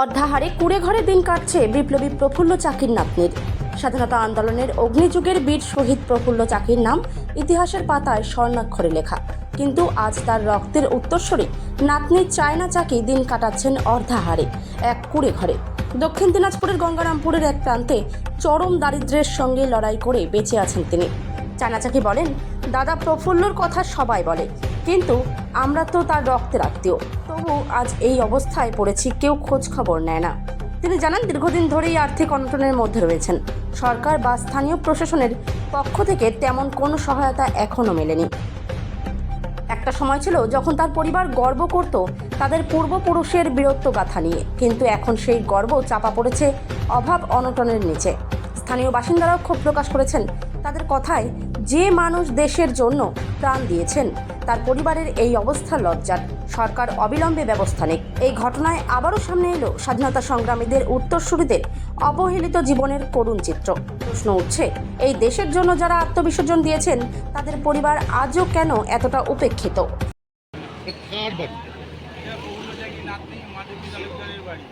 অর্ধাহারে কুড়ে ঘরে দিন কাটছে বিপ্লবী প্রফুল্ল চাকির নাতনির। স্বাধীনতা আন্দোলনের অগ্নিযুগের বীর শহীদ প্রফুল্ল চাকির নাম ইতিহাসের পাতায় স্বর্ণাক্ষরে লেখা। কিন্তু আজ তার রক্তের উত্তরস্বরী নাতনি চায়না চাকি দিন কাটাচ্ছেন অর্ধাহারে, এক কুড়ে ঘরে। দক্ষিণ দিনাজপুরের গঙ্গারামপুরের এক প্রান্তে চরম দারিদ্র্যের সঙ্গে লড়াই করে বেঁচে আছেন তিনি। চায়না চাকি বলেন, দাদা প্রফুল্লর কথা সবাই বলে, কিন্তু আমরা তো তার রক্তের আত্মীয়। তবু আজ এই অবস্থায় পড়েছি, কেউ খোঁজ খবর নেয় না। তিনি জানান, দীর্ঘদিন ধরেই আর্থিক অনটনের মধ্যে রয়েছেন। সরকার বা স্থানীয় প্রশাসনের পক্ষ থেকে তেমন কোনো সহায়তা এখনও মেলেনি। একটা সময় ছিল যখন তার পরিবার গর্ব করত, তাদের পূর্বপুরুষের বীরত্ব গাথা নিয়ে। কিন্তু এখন সেই গর্ব চাপা পড়েছে অভাব অনটনের নিচে। স্থানীয় বাসিন্দারাও ক্ষোভ প্রকাশ করেছেন, তাদের কথায় যে মানুষ দেশের জন্য প্রাণ দিয়েছেন, তার পরিবারের এই অবস্থা লজ্জার। সরকার অবিলম্বে ব্যবস্থা নেই এই ঘটনায় আবারও সামনে এলো স্বাধীনতা সংগ্রামীদের উত্তরসূরিদের অবহেলিত জীবনের করুণ চিত্র। প্রশ্ন উঠছে, এই দেশের জন্য যারা আত্মবিসর্জন দিয়েছেন, তাদের পরিবার আজও কেন এতটা উপেক্ষিত কার বাড়ি এটা বহুলজাগি নাতনি মাধবী তালুকদারের বাড়ি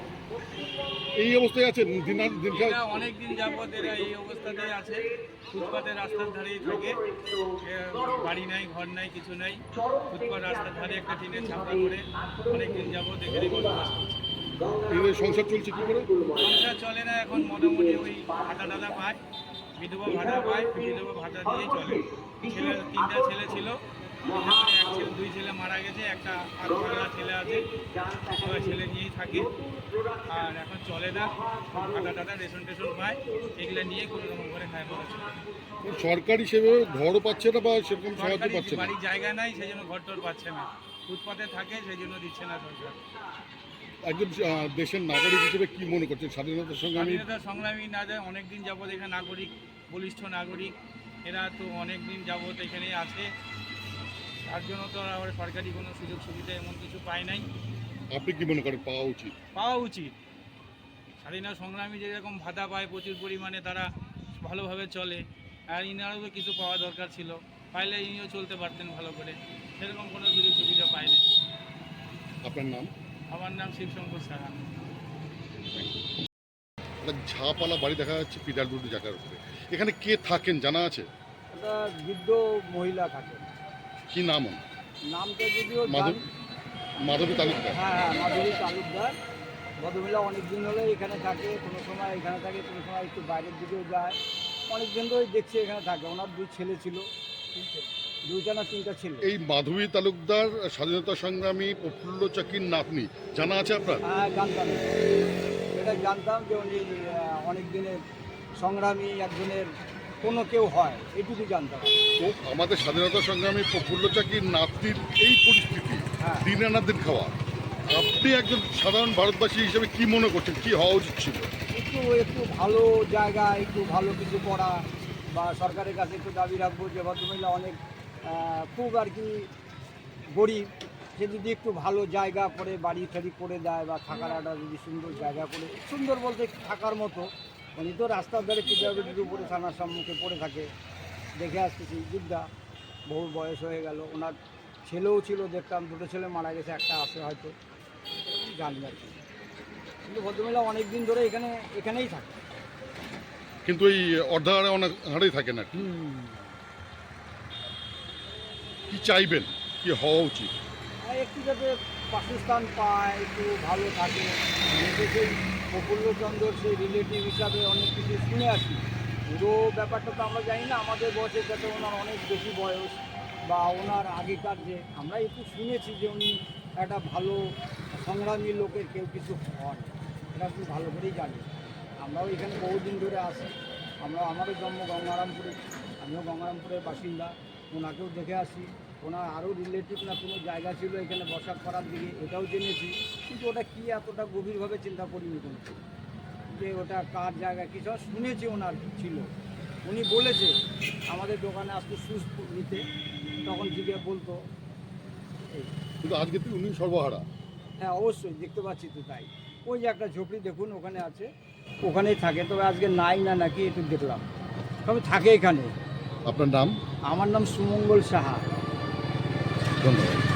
এই অবস্থায় আছেন? দিন দিন অনেক দিন যাবৎ এরা এই অবস্থাতেই আছে। ফুটপাতের রাস্তার ধারেই থাকে। বাড়ি নাই ঘর নাই কিছু নাই। ফুটপাত রাস্তার ধারে একটা টিনের ছাপড়া করে অনেক দিন যাবৎ এখানে বসবাস করছে। এদের সংসার চলছে কি করে? সংসার চলে না এখন মোটামুটি ওই ভাতা টাতা পায়। বিধবা ভাতা পায় বিধবা ভাতা দিয়েই চলে। ছেলে তিনটা ছেলে ছিল। দুই ছেলে মারা গেছে একটা আর ছেলে আছে ওই ছেলে নিয়েই থাকে। আর এখন চলে না ভাতা টাতা রেশন টেশন পায় এগুলো নিয়ে কোনো রকম করে খায় সরকার হিসেবে ঘরও পাচ্ছে না বা সেরকম সাহায্য পাচ্ছে না? বাড়ির জায়গা নাই সেই জন্য ঘর টর পাচ্ছে না। ফুটপাতে থাকে সেই জন্য দিচ্ছে না সরকার। একজন দেশের নাগরিক হিসেবে কি মনে করছেন? স্বাধীনতার সঙ্গে আমি স্বাধীনতা সংগ্রামী না যায় অনেক দিন যাবৎ এখানে নাগরিক বলিষ্ঠ নাগরিক এরা তো অনেক দিন যাবৎ এখানে আছে। তার জন্য তো আর আবার সরকারি কোনো সুযোগ সুবিধা এমন কিছু পায় নাই। আপনি কি মনে করেন পাওয়া উচিত? পাওয়া উচিত। স্বাধীনতা সংগ্রামী যেরকম ভাতা পায় প্রচুর পরিমাণে তারা ভালোভাবে চলে। আর ইনারও তো কিছু পাওয়া দরকার ছিল। পাইলে ইনিও চলতে পারতেন ভালো করে। সেরকম কোনো সুযোগ সুবিধা পায়নি আপনার নাম? আমার নাম শিবশঙ্কর সাহা। একটা ঝাপালা বাড়ি দেখা যাচ্ছে পিডাব্লিউডি জায়গার উপরে এখানে কে থাকেন জানা আছে? একটা বৃদ্ধ মহিলা থাকে কি নাম নামটা যদিও মাধব মাধবী তালুকদার। হ্যাঁ হ্যাঁ মাধবী তালুকদার। ভদ্রমহিলা অনেক দিন হলে এখানে থাকে কোনো সময় এখানে থাকে কোনো সময় একটু বাইরের দিকেও যায়। অনেক দিন ধরেই দেখছি এখানে থাকে। ওনার দুই ছেলে ছিল। দুইটা না তিনটা ছেলে। এই মাধবী তালুকদার স্বাধীনতা সংগ্রামী প্রফুল্ল চাকির নাতনি। জানা আছে আপনার? হ্যাঁ জানতাম। এটা জানতাম যে উনি অনেক দিনের সংগ্রামী একজনের কোনো কেউ হয় এটুকু জানতাম তো আমাদের স্বাধীনতা সংগ্রামী প্রফুল্ল চাকির নাতনির এই পরিস্থিতি হ্যাঁ। দিন আনা দিন খাওয়া। আপনি একজন সাধারণ ভারতবাসী হিসেবে কি মনে করছেন? কি হওয়া উচিত ছিল? একটু একটু ভালো জায়গা একটু ভালো কিছু করা বা সরকারের কাছে একটু দাবি রাখব যে ভদ্রমহিলা অনেক খুব আর কি গরিব। সে যদি একটু ভালো জায়গা করে বাড়ি টাড়ি করে দেয় বা থাকার একটা যদি সুন্দর জায়গা করে সুন্দর বলতে থাকার মতো উনি তো রাস্তার ধারে পিডাব্লিউডির উপরে থানার সম্মুখে পড়ে থাকে দেখে আসতেছি যুদ্ধা বহু বয়স হয়ে গেল ওনার ছেলেও ছিল দেখতাম দুটো ছেলে মারা গেছে একটা আছে হয়তো জানি আর কি কিন্তু ভদ্রমহিলা অনেক দিন ধরে এখানে এখানেই থাকে। কিন্তু এই অর্ধাহারে অনেক হারেই থাকে না কি চাইবেন? কি হওয়া উচিত? আর একটু যাতে বাসস্থান পায় একটু ভালো থাকে প্রফুল্লচন্দ্রর সেই রিলেটিভ হিসাবে অনেক কিছু শুনে আসি। পুরো ব্যাপারটা তো আমরা জানি না, আমাদের বয়সের যাতে ওনার অনেক বেশি বয়স বা ওনার আগেকার যে, আমরা একটু শুনেছি যে উনি একটা ভালো সংগ্রামী লোকের কেউ কিছু হন, এটা একটু ভালো করেই জানি আমরাও এখানে বহুদিন ধরে আসি আমরা, আমারও জন্ম গঙ্গারামপুরে, আমিও গঙ্গারামপুরের বাসিন্দা, ওনাকেও দেখে আসি। ওনার আরও রিলেটিভ না কোনো জায়গা ছিল এখানে বসা করার দিকে এটাও জেনেছি। কিন্তু ওটা কি এতটা গভীরভাবে চিন্তা করিনি কিন্তু যে ওটা কার জায়গা কি সব শুনেছি ওনার ছিল। উনি বলেছে আমাদের দোকানে আসতো সুস নিতে। তখন জিজ্ঞে বলতো কিন্তু আজকে তো উনি সর্বহারা। হ্যাঁ অবশ্যই দেখতে পাচ্ছি তো তাই। ওই যে একটা ঝুপড়ি দেখুন ওখানে আছে। ওখানেই থাকে। তবে আজকে নাই না নাকি একটু দেখলাম। তবে থাকে এখানে। আপনার নাম? আমার নাম সুমঙ্গল সাহা। ধন্যবাদ।